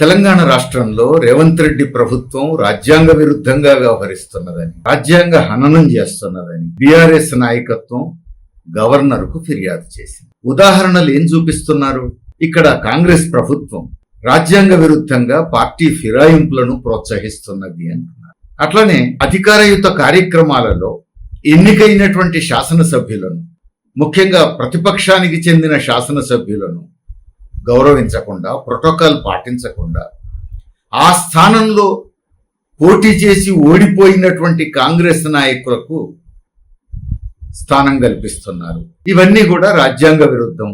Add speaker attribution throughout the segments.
Speaker 1: తెలంగాణ రాష్ట్రంలో రేవంత్ రెడ్డి ప్రభుత్వం రాజ్యాంగ విరుద్ధంగా వ్యవహరిస్తున్నదని రాజ్యాంగ హననం చేస్తున్నదని బీఆర్ఎస్ నాయకత్వం గవర్నర్కు ఫిర్యాదు చేసింది. ఉదాహరణలు ఏం చూపిస్తున్నారు? ఇక్కడ కాంగ్రెస్ ప్రభుత్వం రాజ్యాంగ విరుద్ధంగా పార్టీ ఫిరాయింపులను ప్రోత్సహిస్తున్నది అంటున్నారు. అట్లనే అధికారయుత కార్యక్రమాలలో ఎన్నికైనటువంటి శాసనసభ్యులను ముఖ్యంగా ప్రతిపక్షానికి చెందిన శాసనసభ్యులను గౌరవించకుండా ప్రోటోకాల్ పాటించకుండా ఆ స్థానంలో పోటీ చేసి ఓడిపోయినటువంటి కాంగ్రెస్ నాయకులకు స్థానం కల్పిస్తున్నారు. ఇవన్నీ కూడా రాజ్యాంగ విరుద్ధం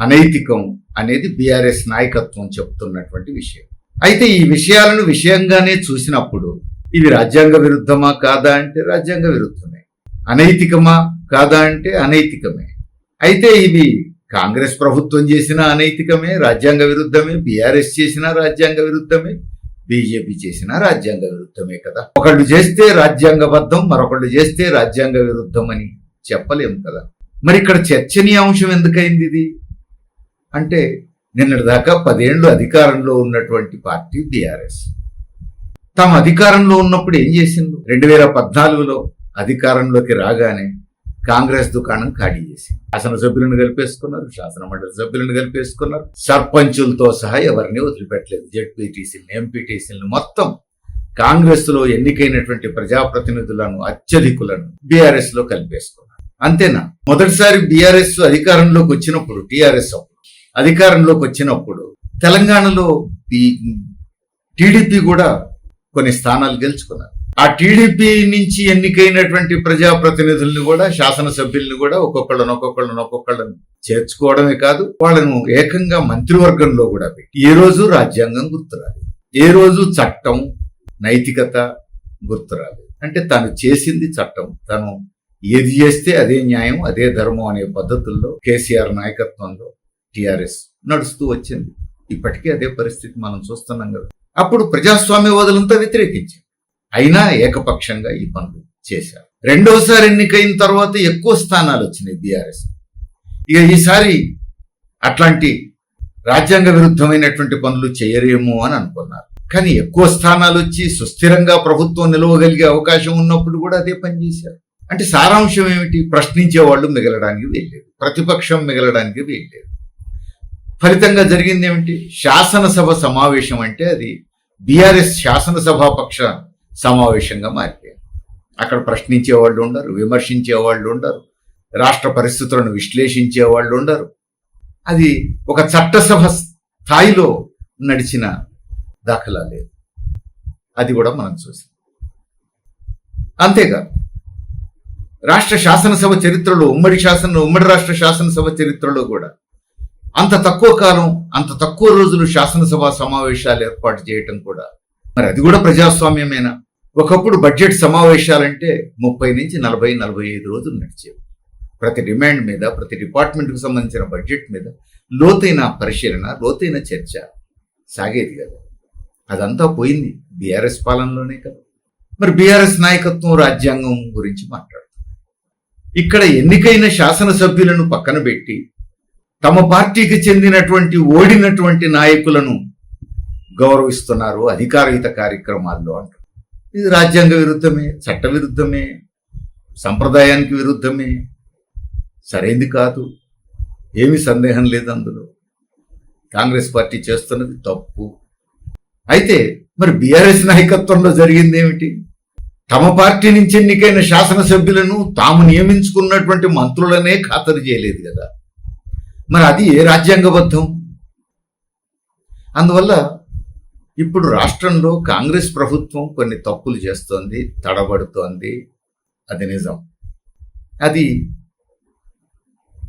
Speaker 1: అనైతికం అనేది బీఆర్ఎస్ నాయకత్వం చెప్తున్నటువంటి విషయం. అయితే ఈ విషయాలను విషయంగానే చూసినప్పుడు ఇవి రాజ్యాంగ విరుద్ధమా కాదా అంటే రాజ్యాంగ విరుద్ధమే. అనైతికమా కాదా అంటే అనైతికమే. అయితే ఇవి కాంగ్రెస్ ప్రభుత్వం చేసిన అనైతికమే రాజ్యాంగ విరుద్ధమే బీఆర్ఎస్ చేసిన రాజ్యాంగ విరుద్ధమే బీజేపీ చేసిన రాజ్యాంగ విరుద్ధమే కదా. ఒకళ్ళు చేస్తే రాజ్యాంగబద్ధం మరొకళ్ళు చేస్తే రాజ్యాంగ విరుద్ధం అని చెప్పలేము కదా. మరి ఇక్కడ చర్చనీయాంశం ఎందుకైంది ఇది? అంటే నిన్నటి దాకా పదేళ్ళు అధికారంలో ఉన్నటువంటి పార్టీ బీఆర్ఎస్. తాము అధికారంలో ఉన్నప్పుడు ఏం చేసింది రెండు వేల పద్నాలుగులో అధికారంలోకి రాగానే కాంగ్రెస్ దుకాణం ఖాళీ చేసి శాసనసభ్యులను కలిపేసుకున్నారు శాసన మండలి సభ్యులను కలిపేసుకున్నారు. సర్పంచులతో సహా ఎవరిని వదిలిపెట్టలేదు. జెడ్పీటీసీలను ఎంపీటీసీలను మొత్తం కాంగ్రెస్లో ఎన్నికైనటువంటి ప్రజాప్రతినిధులను అత్యధికులను బీఆర్ఎస్లో కలిపేసుకున్నారు. అంతేనా? మొదటిసారి బీఆర్ఎస్ అధికారంలోకి వచ్చినప్పుడు టీఆర్ఎస్ అధికారంలోకి వచ్చినప్పుడు తెలంగాణలో టీడీపీ కూడా కొన్ని స్థానాలు గెలుచుకున్నారు. ఆ టీడీపీ నుంచి ఎన్నికైనటువంటి ప్రజాప్రతినిధుల్ని కూడా శాసనసభ్యుల్ని కూడా ఒక్కొక్కళ్ళను ఒక్కొక్కళ్ళను ఒక్కొక్కళ్ళను చేర్చుకోవడమే కాదు వాళ్ళను ఏకంగా మంత్రివర్గంలో కూడా పెట్టి ఏ రోజు రాజ్యాంగం గుర్తురాలి ఏ రోజు చట్టం నైతికత గుర్తురాలి అంటే తను చేసింది చట్టం. తను ఏది చేస్తే అదే న్యాయం అదే ధర్మం అనే పద్ధతుల్లో కేసీఆర్ నాయకత్వంలో టిఆర్ఎస్ నడుస్తూ వచ్చింది. ఇప్పటికీ అదే పరిస్థితి మనం చూస్తున్నాం కదా. అప్పుడు ప్రజాస్వామ్యవాదులంతా వ్యతిరేకించారు. అయినా ఏకపక్షంగా ఈ పనులు చేశారు. రెండోసారి ఎన్నికైన తర్వాత ఎక్కువ స్థానాలు వచ్చినాయి బీఆర్ఎస్. ఇక ఈసారి అట్లాంటి రాజ్యాంగ విరుద్ధమైనటువంటి పనులు చేయరేమో అని అనుకున్నారు. కానీ ఎక్కువ స్థానాలు వచ్చి సుస్థిరంగా ప్రభుత్వం నిలవగలిగే అవకాశం ఉన్నప్పుడు కూడా అదే పని చేశారు. అంటే సారాంశం ఏమిటి? ప్రశ్నించే వాళ్ళు మిగలడానికి వీల్లేదు. ప్రతిపక్షం మిగలడానికి వీల్లేదు. ఫలితంగా జరిగింది ఏమిటి? శాసనసభ సమావేశం అంటే అది బీఆర్ఎస్ శాసనసభాపక్ష సమావేశంగా మారిపోయింది అక్కడ ప్రశ్నించే వాళ్ళు ఉండరు విమర్శించే వాళ్ళు ఉండరు రాష్ట్ర పరిస్థితులను విశ్లేషించే వాళ్ళు ఉండరు. అది ఒక చట్టసభ స్థాయిలో నడిచిన దాఖలా లేదు. అది కూడా మనం చూసాం. అంతేకాదు రాష్ట్ర శాసనసభ చరిత్రలో ఉమ్మడి శాసన ఉమ్మడి రాష్ట్ర శాసనసభ చరిత్రలో కూడా అంత తక్కువ కాలం అంత తక్కువ రోజులు శాసనసభ సమావేశాలు ఏర్పాటు చేయటం కూడా మరి అది కూడా ప్రజాస్వామ్యమేనా? ఒకప్పుడు బడ్జెట్ సమావేశాలంటే ముప్పై నుంచి నలభై నలభై ఐదు రోజులు నడిచేవి. ప్రతి డిమాండ్ మీద ప్రతి డిపార్ట్మెంట్కు సంబంధించిన బడ్జెట్ మీద లోతైన పరిశీలన లోతైన చర్చ సాగేది కదా. అదంతా పోయింది బీఆర్ఎస్ పాలనలోనే కదా. మరి బీఆర్ఎస్ నాయకత్వం రాజ్యాంగం గురించి మాట్లాడుతుంది ఇక్కడ ఎన్నికైన శాసనసభ్యులను పక్కన పెట్టి తమ పార్టీకి చెందినటువంటి ఓడినటువంటి నాయకులను గౌరవిస్తున్నారు అధికారయుత కార్యక్రమాల్లో అంటారు. ఇది రాజ్యాంగ విరుద్ధమే చట్ట విరుద్ధమే సంప్రదాయానికి విరుద్ధమే. సరైంది కాదు. ఏమి సందేహం లేదు అందులో. కాంగ్రెస్ పార్టీ చేస్తున్నది తప్పు. అయితే మరి బీఆర్ఎస్ నాయకత్వంలో జరిగింది ఏమిటి? తమ పార్టీ నుంచి ఎన్నికైన శాసనసభ్యులను తాము నియమించుకున్నటువంటి మంత్రులనే ఖాతరు చేయలేదు కదా. మరి అది ఏ రాజ్యాంగబద్ధం? అందువల్ల ఇప్పుడు రాష్ట్రంలో కాంగ్రెస్ ప్రభుత్వం కొన్ని తప్పులు చేస్తోంది తడబడుతోంది. అది నిజం. అది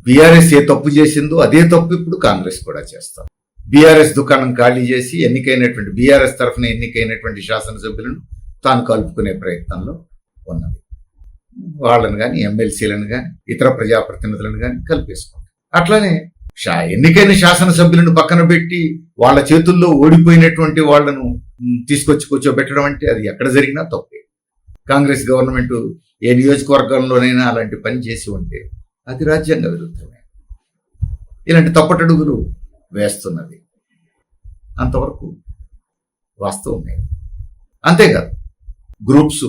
Speaker 1: బీఆర్ఎస్ ఏ తప్పు చేసిందో అదే తప్పు ఇప్పుడు కాంగ్రెస్ కూడా చేస్తాం బీఆర్ఎస్ దుకాణం ఖాళీ చేసి ఎన్నికైనటువంటి బీఆర్ఎస్ తరఫున ఎన్నికైనటువంటి శాసనసభ్యులను తాను కలుపుకునే ప్రయత్నంలో ఉన్నది. వాళ్ళని కానీ ఎమ్మెల్సీలను కానీ ఇతర ప్రజాప్రతినిధులను కానీ కల్పేసుకుంటాం అట్లానే ఎన్నికైన శాసనసభ్యులను పక్కన పెట్టి వాళ్ళ చేతుల్లో ఓడిపోయినటువంటి వాళ్ళను తీసుకొచ్చి కూర్చోబెట్టడం అంటే అది ఎక్కడ జరిగినా తప్పే. కాంగ్రెస్ గవర్నమెంట్ ఏ నియోజకవర్గంలోనైనా అలాంటి పని చేసి ఉంటే అది రాజ్యాంగ విరుద్ధమే. ఇలాంటి తప్పటడుగులు వేస్తున్నది. అంతవరకు వాస్తవమే. అంతేకాదు గ్రూప్స్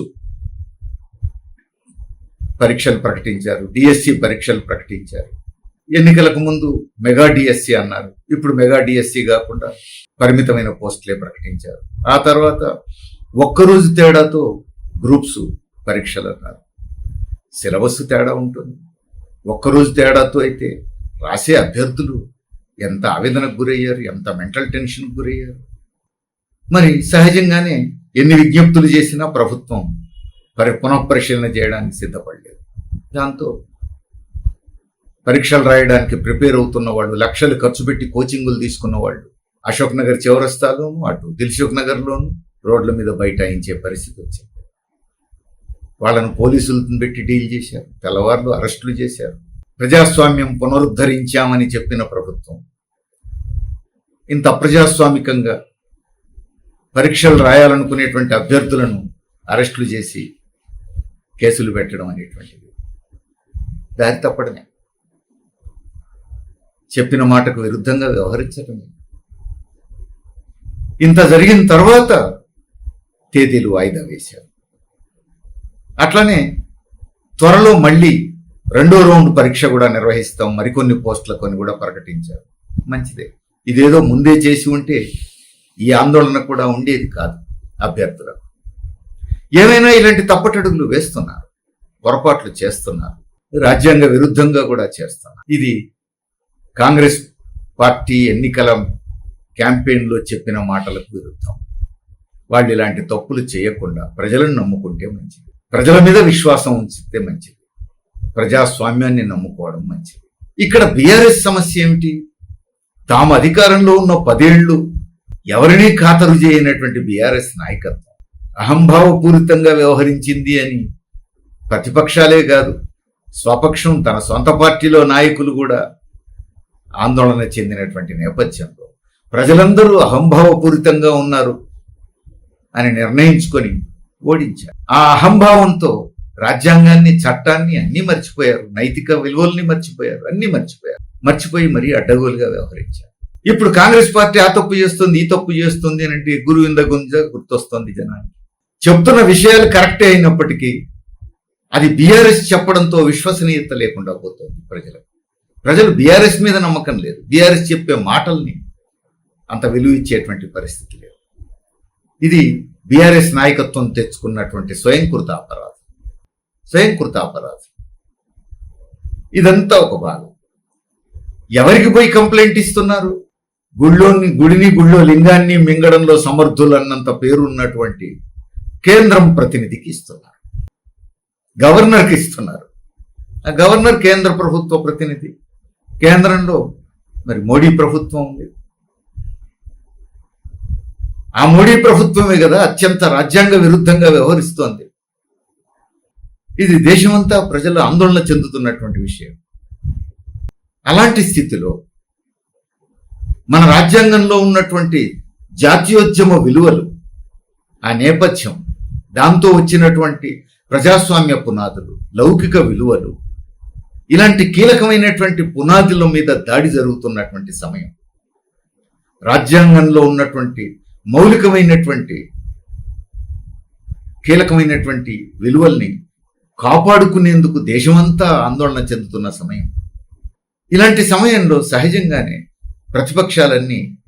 Speaker 1: పరీక్షలు ప్రకటించారు డిఎస్సి పరీక్షలు ప్రకటించారు. ఎన్నికలకు ముందు మెగా డిఎస్సి అన్నారు. ఇప్పుడు మెగా డిఎస్సి కాకుండా పరిమితమైన పోస్టులే ప్రకటించారు. ఆ తర్వాత ఒక్కరోజు తేడాతో గ్రూప్స్ పరీక్షలు అన్నారు. సిలబస్ తేడా ఉంటుంది. ఒక్కరోజు తేడాతో అయితే రాసే అభ్యర్థులు ఎంత ఆవేదనకు గురయ్యారు ఎంత మెంటల్ టెన్షన్కు గురయ్యారు? మరి సహజంగానే ఎన్ని విజ్ఞప్తులు చేసినా ప్రభుత్వం పరి పునఃపరిశీలన చేయడానికి సిద్ధపడలేదు. దాంతో పరీక్షలు రాయడానికి ప్రిపేర్ అవుతున్న వాళ్ళు లక్షలు ఖర్చు పెట్టి కోచింగులు తీసుకున్న వాళ్ళు అశోక్ నగర్ చివరస్తాలోను అటు దిల్సుఖ్ నగర్లోను రోడ్ల మీద బైఠాయించే పరిస్థితి వచ్చింది. వాళ్ళను పోలీసులను పెట్టి డీల్ చేశారు తెల్లవారులు అరెస్టులు చేశారు. ప్రజాస్వామ్యం పునరుద్ధరించామని చెప్పిన ప్రభుత్వం. ఇంత అప్రజాస్వామికంగా పరీక్షలు రాయాలనుకునేటువంటి అభ్యర్థులను అరెస్టులు చేసి కేసులు పెట్టడం అనేటువంటిది. దారి తప్పడమే. చెప్పిన మాటకు విరుద్ధంగా వ్యవహరించటం. ఇంత జరిగిన తర్వాత తేదీలు వాయిదా వేశారు. అట్లనే త్వరలో మళ్ళీ రెండో రౌండ్ పరీక్ష కూడా నిర్వహిస్తాం. మరికొన్ని పోస్టుల కొన్ని కూడా ప్రకటించారు. మంచిదే. ఇదేదో ముందే చేసి ఉంటే ఈ ఆందోళన కూడా ఉండేది కాదు అభ్యర్థులకు. ఏమైనా ఇలాంటి తప్పటడుగులు వేస్తున్నారు పొరపాట్లు చేస్తున్నారు రాజ్యాంగ విరుద్ధంగా కూడా చేస్తున్నారు. ఇది కాంగ్రెస్ పార్టీ ఎన్నికల క్యాంపెయిన్లో చెప్పిన మాటలకు విరుద్ధం. వాళ్ళు ఇలాంటి తప్పులు చేయకుండా ప్రజలను నమ్ముకుంటే మంచిది. ప్రజల మీద విశ్వాసం ఉంచితే మంచిది. ప్రజాస్వామ్యాన్ని నమ్ముకోవడం మంచిది. ఇక్కడ బీఆర్ఎస్ సమస్య ఏమిటి? తాము అధికారంలో ఉన్న పదేళ్ళు ఎవరినీ ఖాతరు చేయనటువంటి బీఆర్ఎస్ నాయకత్వం అహంభావపూరితంగా వ్యవహరించింది అని ప్రతిపక్షాలే కాదు స్వపక్షం తన సొంత పార్టీలో నాయకులు కూడా ఆందోళన చెందినటువంటి నేపథ్యంలో ప్రజలందరూ అహంభావపూరితంగా ఉన్నారు అని నిర్ణయించుకొని ఓడించారు. ఆ అహంభావంతో రాజ్యాంగాన్ని చట్టాన్ని అన్ని మర్చిపోయారు. నైతిక విలువల్ని మర్చిపోయారు. అన్ని మర్చిపోయారు. మర్చిపోయి మరీ అడ్డగోలుగా వ్యవహరించారు. ఇప్పుడు కాంగ్రెస్ పార్టీ ఆ తప్పు చేస్తుంది ఈ తప్పు చేస్తుంది అని అంటే గురువింద గుంజ గుర్తొస్తుంది జనానికి. చెప్తున్న విషయాలు కరెక్టే అయినప్పటికీ అది బీఆర్ఎస్ చెప్పడంతో విశ్వసనీయత లేకుండా పోతుంది ప్రజలకు. ప్రజలు బీఆర్ఎస్ మీద నమ్మకం లేదు. బీఆర్ఎస్ చెప్పే మాటల్ని అంత విలువ ఇచ్చేటువంటి పరిస్థితి లేదు. ఇది బీఆర్ఎస్ నాయకత్వం తెచ్చుకున్నటువంటి స్వయంకృత అపరాధం. స్వయంకృత అపరాధం. ఇదంతా ఒక భాగం. ఎవరికి పోయి కంప్లైంట్ ఇస్తున్నారు? గుళ్ళోని గుడిని గుళ్ళో లింగాన్ని మింగడంలో సమర్థులు అన్నంత పేరు ఉన్నటువంటి కేంద్రం ప్రతినిధికి ఇస్తున్నారు. గవర్నర్కి ఇస్తున్నారు. ఆ గవర్నర్ కేంద్ర ప్రభుత్వ ప్రతినిధి కేంద్రంలో మరి మోడీ ప్రభుత్వం ఉంది. ఆ మోడీ ప్రభుత్వమే కదా అత్యంత రాజ్యాంగ విరుద్ధంగా వ్యవహరిస్తోంది. ఇది దేశమంతా ప్రజలు ఆందోళన చెందుతున్నటువంటి విషయం. అలాంటి స్థితిలో మన రాజ్యాంగంలో ఉన్నటువంటి జాతీయోద్యమ విలువలు ఆ నేపథ్యం దాంతో వచ్చినటువంటి ప్రజాస్వామ్య పునాదులు లౌకిక విలువలు ఇలాంటి కీలకమైనటువంటి పునాదుల మీద దాడి జరుగుతున్నటువంటి సమయం. రాజ్యాంగంలో ఉన్నటువంటి మౌలికమైనటువంటి కీలకమైనటువంటి విలువల్ని కాపాడుకునేందుకు దేశమంతా ఆందోళన చెందుతున్న సమయం. ఇలాంటి సమయంలో సహజంగానే ప్రతిపక్షాలన్నీ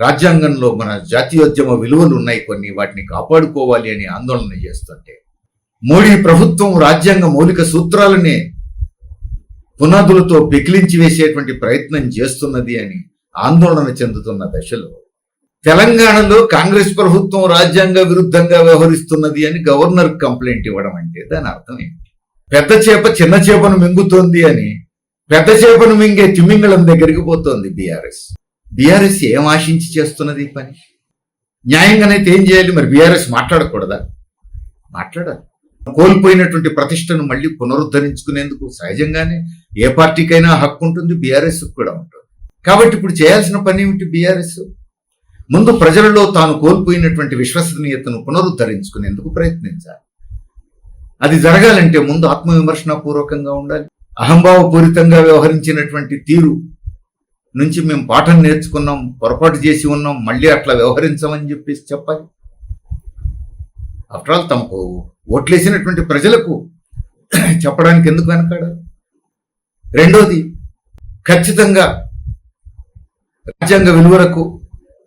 Speaker 1: రాజ్యాంగంలో మన జాతీయోద్యమ విలువలు ఉన్నాయి కొన్ని వాటిని కాపాడుకోవాలి అని ఆందోళన చేస్తుంటే. మోడీ ప్రభుత్వం రాజ్యాంగ మౌలిక సూత్రాలనే పునాదులతో పెకిలించి వేసేటువంటి ప్రయత్నం చేస్తున్నది అని ఆందోళన చెందుతున్న దశలో తెలంగాణలో కాంగ్రెస్ ప్రభుత్వం రాజ్యాంగ విరుద్ధంగా వ్యవహరిస్తున్నది అని గవర్నర్ కంప్లైంట్ ఇవ్వడం అంటే దాని అర్థం ఏంటి పెద్ద చేప చిన్న చేపను మింగుతోంది అని పెద్ద చేపను మింగే తిమింగళం దగ్గరికి పోతోంది బీఆర్ఎస్. బీఆర్ఎస్ ఏం ఆశించి చేస్తున్నది ఈ పని? న్యాయంగానైతే ఏం చేయాలి? మరి బీఆర్ఎస్ మాట్లాడకూడదా? మాట్లాడాలి. కోల్పోయినటువంటి ప్రతిష్టను మళ్ళీ పునరుద్ధరించుకునేందుకు సహజంగానే ఏ పార్టీకైనా హక్కు ఉంటుంది బీఆర్ఎస్ కూడా ఉంటుంది. కాబట్టి ఇప్పుడు చేయాల్సిన పని ఏమిటి బీఆర్ఎస్? ముందు ప్రజలలో తాను కోల్పోయినటువంటి విశ్వసనీయతను పునరుద్ధరించుకునేందుకు ప్రయత్నించాలి. అది జరగాలంటే ముందు ఆత్మవిమర్శన పూర్వకంగా ఉండాలి. అహంభావపూరితంగా వ్యవహరించినటువంటి తీరు నుంచి మేము పాఠం నేర్చుకున్నాం పొరపాటు చేసి ఉన్నాం మళ్ళీ అట్లా వ్యవహరించమని చెప్పేసి చెప్పాలి. ఆఫ్టర్ ఆల్ తమకు ఓట్లేసినటువంటి ప్రజలకు చెప్పడానికి ఎందుకు వెనకాడు? రెండోది ఖచ్చితంగా రాజ్యాంగ విలువలకు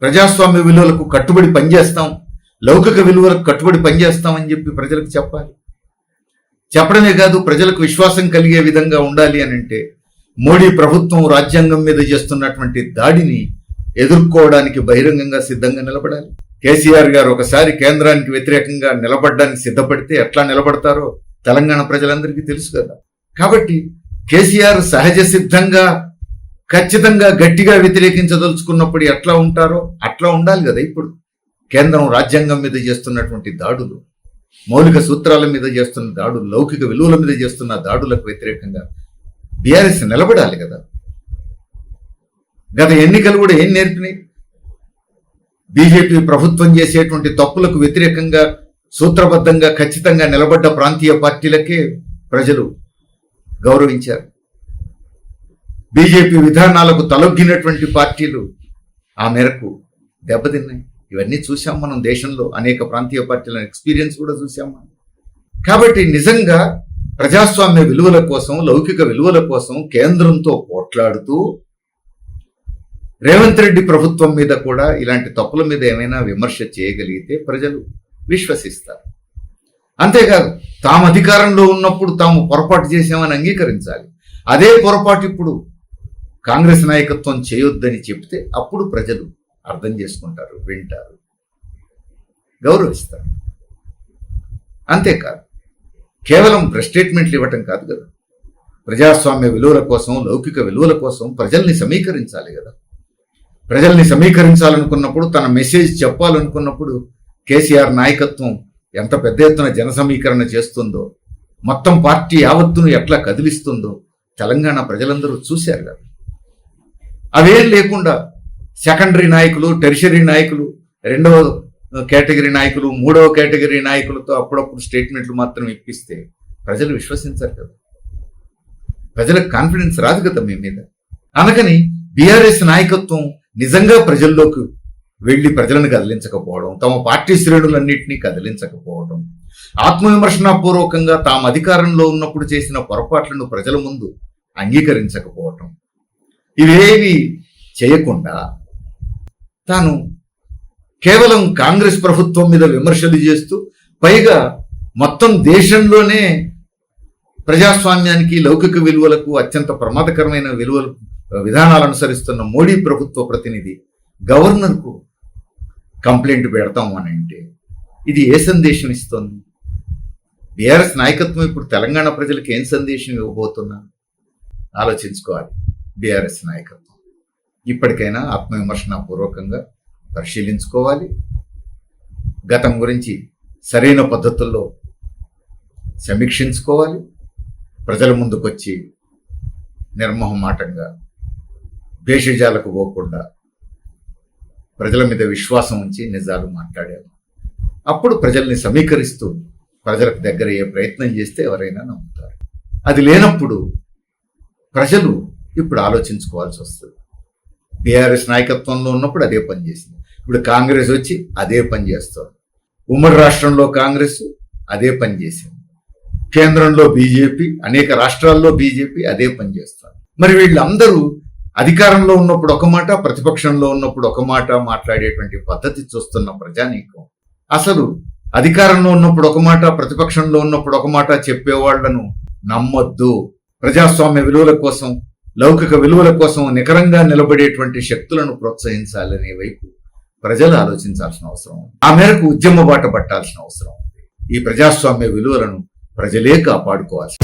Speaker 1: ప్రజాస్వామ్య విలువలకు కట్టుబడి పనిచేస్తాం. లౌకిక విలువలకు కట్టుబడి పనిచేస్తామని చెప్పి ప్రజలకు చెప్పాలి. చెప్పడమే కాదు ప్రజలకు విశ్వాసం కలిగే విధంగా ఉండాలి అని అంటే మోడీ ప్రభుత్వం రాజ్యాంగం మీద చేస్తున్నటువంటి దాడిని ఎదుర్కోవడానికి బహిరంగంగా సిద్ధంగా నిలబడాలి. కేసీఆర్ గారు ఒకసారి కేంద్రానికి వ్యతిరేకంగా నిలబడడానికి సిద్ధపడితే ఎట్లా నిలబడతారో తెలంగాణ ప్రజలందరికీ తెలుసు కదా. కాబట్టి కేసీఆర్ సహజ సిద్ధంగా ఖచ్చితంగా గట్టిగా వ్యతిరేకించదలుచుకున్నప్పుడు ఎట్లా ఉంటారో అట్లా ఉండాలి కదా ఇప్పుడు. కేంద్రం రాజ్యాంగం మీద చేస్తున్నటువంటి దాడులు మౌలిక సూత్రాల మీద చేస్తున్న దాడులు లౌకిక విలువల మీద చేస్తున్న దాడులకు వ్యతిరేకంగా బీఆర్ఎస్ నిలబడాలి కదా. గత ఎన్నికలు కూడా ఏం నేర్పినాయి? బీజేపీ ప్రభుత్వం చేసేటువంటి తప్పులకు వ్యతిరేకంగా సూత్రబద్ధంగా ఖచ్చితంగా నిలబడ్డ ప్రాంతీయ పార్టీలకే ప్రజలు గౌరవించారు. బీజేపీ విధానాలకు తలొగ్గినటువంటి పార్టీలు ఆ మేరకు దెబ్బతిన్నాయి. ఇవన్నీ చూసాం మనం దేశంలో. అనేక ప్రాంతీయ పార్టీల ఎక్స్పీరియన్స్ కూడా చూసాం మనం. కాబట్టి నిజంగా ప్రజాస్వామ్య విలువల కోసం లౌకిక విలువల కోసం కేంద్రంతో పోట్లాడుతూ రేవంత్ రెడ్డి ప్రభుత్వం మీద కూడా ఇలాంటి తప్పుల మీద ఏమైనా విమర్శ చేయగలిగితే ప్రజలు విశ్వసిస్తారు. అంతేకాదు తాము అధికారంలో ఉన్నప్పుడు తాము పొరపాటు చేశామని అంగీకరించాలి. అదే పొరపాటు ఇప్పుడు కాంగ్రెస్ నాయకత్వం చేయొద్దని చెప్తే అప్పుడు ప్రజలు అర్థం చేసుకుంటారు వింటారు గౌరవిస్తారు. అంతేకాదు కేవలం స్టేట్మెంట్లు ఇవ్వటం కాదు కదా. ప్రజాస్వామ్య విలువల కోసం లౌకిక విలువల కోసం ప్రజల్ని సమీకరించాలి కదా. ప్రజల్ని సమీకరించాలనుకున్నప్పుడు తన మెసేజ్ చెప్పాలనుకున్నప్పుడు కేసీఆర్ నాయకత్వం ఎంత పెద్ద ఎత్తున జన సమీకరణ చేస్తుందో మొత్తం పార్టీ యావత్తును ఎట్లా కదిలిస్తుందో తెలంగాణ ప్రజలందరూ చూశారు కదా. అవేం లేకుండా సెకండరీ నాయకులు టెరిషరీ నాయకులు రెండవ కేటగిరీ నాయకులు మూడవ కేటగిరీ నాయకులతో అప్పుడప్పుడు స్టేట్మెంట్లు మాత్రం ఇప్పిస్తే ప్రజలు విశ్వసించారు కదా. ప్రజలకు కాన్ఫిడెన్స్ రాదు కదా మీ మీద. అందుకని బీఆర్ఎస్ నాయకత్వం నిజంగా ప్రజల్లోకి వెళ్ళి ప్రజలను కదిలించకపోవడం తమ పార్టీ శ్రేణులన్నింటినీ కదిలించకపోవడం ఆత్మవిమర్శనాపూర్వకంగా తాము అధికారంలో ఉన్నప్పుడు చేసిన పొరపాట్లను ప్రజల ముందు అంగీకరించకపోవటం. ఇవేవి చేయకుండా తాను కేవలం కాంగ్రెస్ ప్రభుత్వం మీద విమర్శలు చేస్తూ పైగా మొత్తం దేశంలోనే ప్రజాస్వామ్యానికి లౌకిక విలువలకు అత్యంత ప్రమాదకరమైన విలువలు విధానాలు అనుసరిస్తున్న మోడీ ప్రభుత్వ ప్రతినిధి గవర్నర్కు కంప్లైంట్ పెడతాం అని అంటే ఇది ఏ సందేశం ఇస్తుంది? బీఆర్ఎస్ నాయకత్వం ఇప్పుడు తెలంగాణ ప్రజలకు ఏం సందేశం ఇవ్వబోతున్నా? ఆలోచించుకోవాలి. బీఆర్ఎస్ నాయకత్వం. ఇప్పటికైనా ఆత్మవిమర్శన పూర్వకంగా పరిశీలించుకోవాలి. గతం గురించి సరైన పద్ధతుల్లో సమీక్షించుకోవాలి. ప్రజల ముందుకొచ్చి నిర్మహమాటంగా భేషజాలకు పోకుండా ప్రజల మీద విశ్వాసం ఉంచి నిజాలు మాట్లాడారు అప్పుడు ప్రజల్ని సమీకరిస్తూ ప్రజలకు దగ్గర అయ్యే ప్రయత్నం చేస్తే ఎవరైనా నమ్ముతారు. అది లేనప్పుడు ప్రజలు ఇప్పుడు ఆలోచించుకోవాల్సి వస్తుంది. బీఆర్ఎస్ నాయకత్వంలో ఉన్నప్పుడు అదే పని చేసింది. ఇప్పుడు కాంగ్రెస్ వచ్చి అదే పని చేస్తారు ఉమ్మడి రాష్ట్రంలో కాంగ్రెస్ అదే పని చేసింది. కేంద్రంలో బీజేపీ అనేక రాష్ట్రాల్లో బీజేపీ అదే పని చేస్తారు మరి వీళ్ళందరూ అధికారంలో ఉన్నప్పుడు ఒక మాట ప్రతిపక్షంలో ఉన్నప్పుడు ఒక మాట మాట్లాడేటువంటి పద్ధతి చూస్తున్న ప్రజానీకం అసలు అధికారంలో ఉన్నప్పుడు ఒక మాట ప్రతిపక్షంలో ఉన్నప్పుడు ఒక మాట చెప్పేవాళ్ళను నమ్మొద్దు. ప్రజాస్వామ్య విలువల కోసం లౌకిక విలువల కోసం నికరంగా నిలబడేటువంటి శక్తులను ప్రోత్సహించాలనే వైపు ప్రజలు ఆలోచించాల్సిన అవసరం ఉంది. ఆ మేరకు ఉద్యమ బాట పట్టాల్సిన అవసరం ఉంది. ఈ ప్రజాస్వామ్య విలువలను ప్రజలే కాపాడుకోవాల్సి